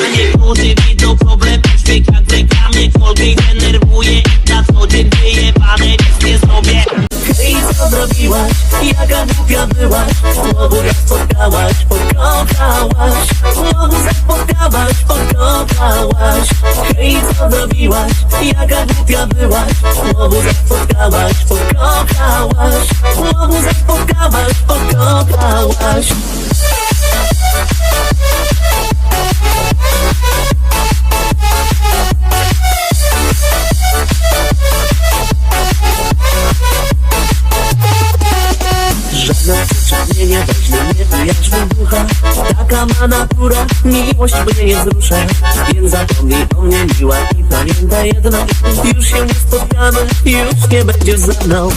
Nie może widzą problem świeka Greka Miekolwiek denerwuje Na co dzień wyjebane nic nie zrobię Hej, co zrobiłaś? Jaka głupia byłaś? Znowu raz spotkałaś, pokochałaś Znowu zapotkałaś, pokochałaś Hej, co zrobiłaś? Jaka głupia byłaś? Spotkałaś, pokochałaś Żadne przyczepnienie weźmie mnie tu jak wybucha Taka ma natura, miłość mnie nie wzrusza. Więc zapomnij o mnie miła i pamiętaj jedno. Już się nie spotkamy, już nie będziesz ze mną.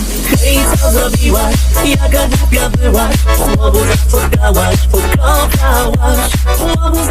Hej, co zrobiłaś? Jaka głupia byłaś? Znowu zapotkałaś, pokochałaś Znowu